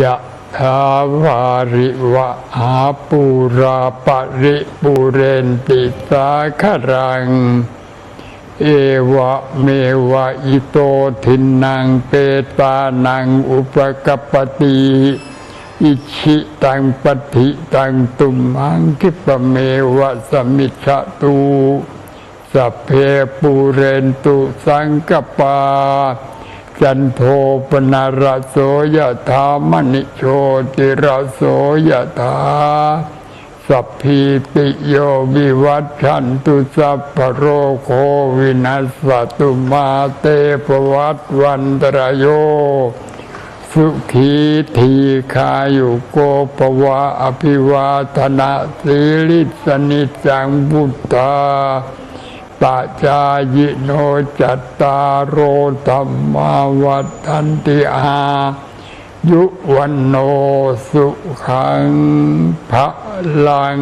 ยะถาวาริวะหาปูราปริปุเรนติสาครัง เอวะเมวะอิโตทินังเปตานังอุปกปปติอิชิตังปฏิตังตุมหังคิปเมวะสมิชะตูสัพเพปูเรนตุสังกปา จันโทปนารโสยถามณิโชติระโสยถาสัพพิติโยวิวัชชันตุสัพพโรโควินัสสตุมาเตปวัตวันตรายโย สุขีทีคายุโกปวะอภิวาธนาสีลิสนิจังบุตตา ตาจายโนจัตตารโรธรรมาวัฏันติอายุวันโนสุขังพระลัง